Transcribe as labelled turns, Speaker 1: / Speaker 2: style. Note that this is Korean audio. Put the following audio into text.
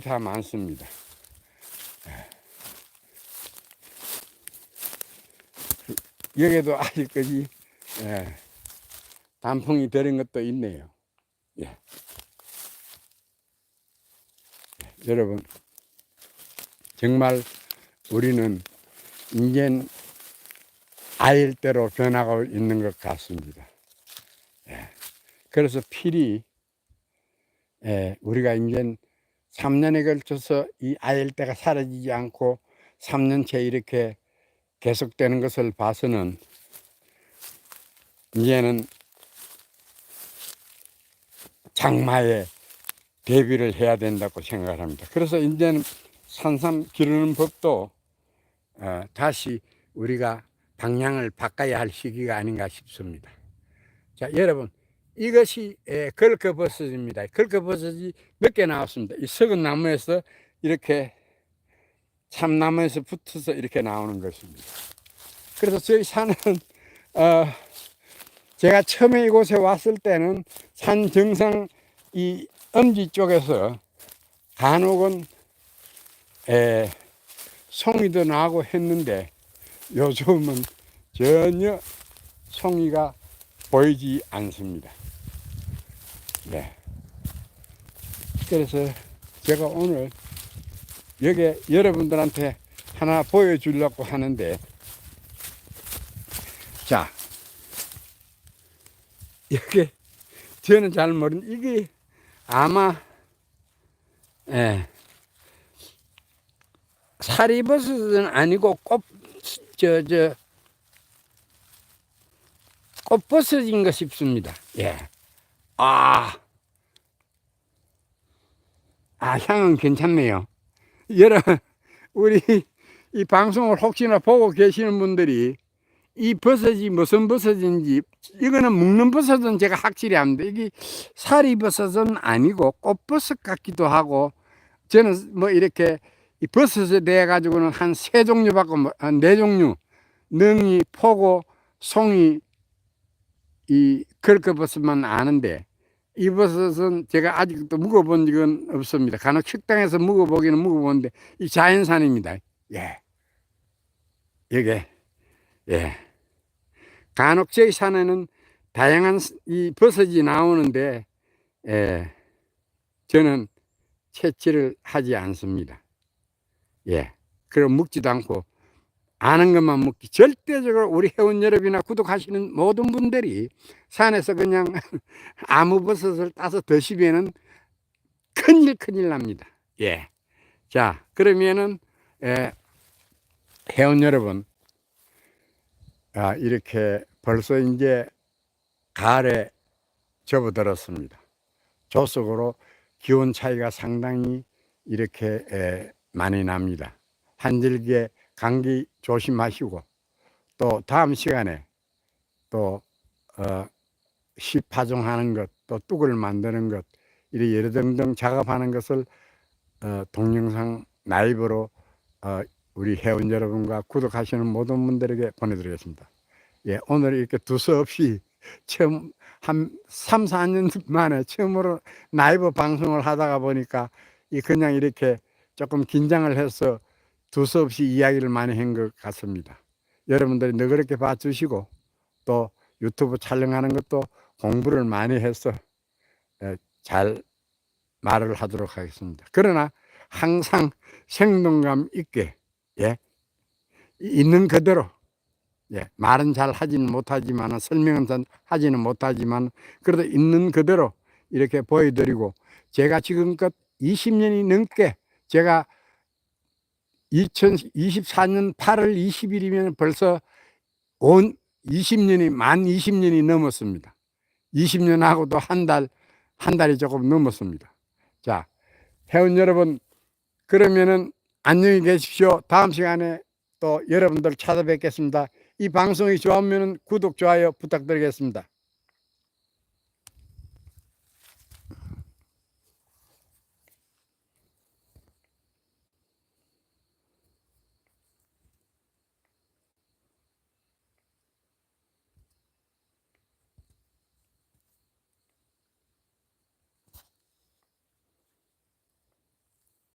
Speaker 1: 다 많습니다. 여기도 아직까지 예, 단풍이 들은 것도 있네요. 예. 예, 여러분 정말 우리는 이젠 아일 대로 변하고 있는 것 같습니다. 예. 그래서 필히 예, 우리가 이제 3년에 걸쳐서 이 아일대가 사라지지 않고 3년째 이렇게 계속되는 것을 봐서는 이제는 장마에 대비를 해야 된다고 생각을 합니다. 그래서 이제는 산삼 기르는 법도 어, 다시 우리가 방향을 바꿔야 할 시기가 아닌가 싶습니다. 자, 여러분, 이것이 에, 걸크버섯입니다. 걸크버섯이 몇 개 나왔습니다. 이 썩은 나무에서 이렇게 참나무에서 붙어서 이렇게 나오는 것입니다. 그래서 저희 산은 어, 제가 처음에 이곳에 왔을 때는 산 정상 이 엄지 쪽에서 간혹은 에, 송이도 나고 했는데 요즘은 전혀 송이가 보이지 않습니다. 네. 그래서 제가 오늘 여기 여러분들한테 하나 보여주려고 하는데 자 여기 저는 잘 모르는 이게 아마 예 사리버섯은 아니고 꽃저 저 것 싶습니다. 예. 아, 아 향은 괜찮네요. 여러분, 우리 이 방송을 혹시나 보고 계시는 분들이 이 버섯이 무슨 버섯인지 이거는 먹는 버섯은 제가 확실히 압니다. 이게 사리 버섯은 아니고 꽃버섯 같기도 하고 저는 뭐 이렇게 이 버섯에 대해 가지고는 한 세 종류밖에 한 네 종류 능이 포고 송이 이 걸크버섯만 아는데 이 버섯은 제가 아직도 묵어본 적은 없습니다. 간혹 식당에서 묵어보기는 묵어보는데 이 자연산입니다. 예. 이게 예. 간혹 저희 산에는 다양한 이 버섯이 나오는데 예. 저는 채취를 하지 않습니다. 예. 그럼 먹지도 않고 아는 것만 먹기 절대적으로 우리 회원 여러분이나 구독하시는 모든 분들이 산에서 그냥 아무 버섯을 따서 드시면은 큰일 큰일 납니다. 예. 자 그러면은 예, 회원 여러분 아, 이렇게 벌써 이제 가을에 접어들었습니다. 조속으로 기온 차이가 상당히 이렇게 에, 많이 납니다. 한절기에 감기 조심하시고 또 다음 시간에 또 어, 시 파종하는 것, 또 뚝을 만드는 것, 이리 여러 등등 작업하는 것을 어, 동영상 라이브로 어, 우리 회원 여러분과 구독하시는 모든 분들에게 보내드리겠습니다. 예, 오늘 이렇게 두서없이 처음 한 3, 4년 만에 처음으로 라이브 방송을 하다가 보니까 이 그냥 이렇게 조금 긴장을 해서 두서없이 이야기를 많이 한 것 같습니다. 여러분들이 너그럽게 봐주시고 또 유튜브 촬영하는 것도 공부를 많이 해서 에, 잘 말을 하도록 하겠습니다. 그러나 항상 생동감 있게 예 있는 그대로 예 말은 잘 하지는 못하지만 설명은 잘 하지는 못하지만 그래도 있는 그대로 이렇게 보여드리고 제가 지금껏 20년이 넘게 제가 2024년 8월 20일이면 벌써 온 20년이 만 20년이 넘었습니다. 20년하고도 한 달, 한 달이 조금 넘었습니다. 자, 회원 여러분, 그러면은 안녕히 계십시오. 다음 시간에 또 여러분들 찾아뵙겠습니다. 이 방송이 좋으면 구독, 좋아요 부탁드리겠습니다.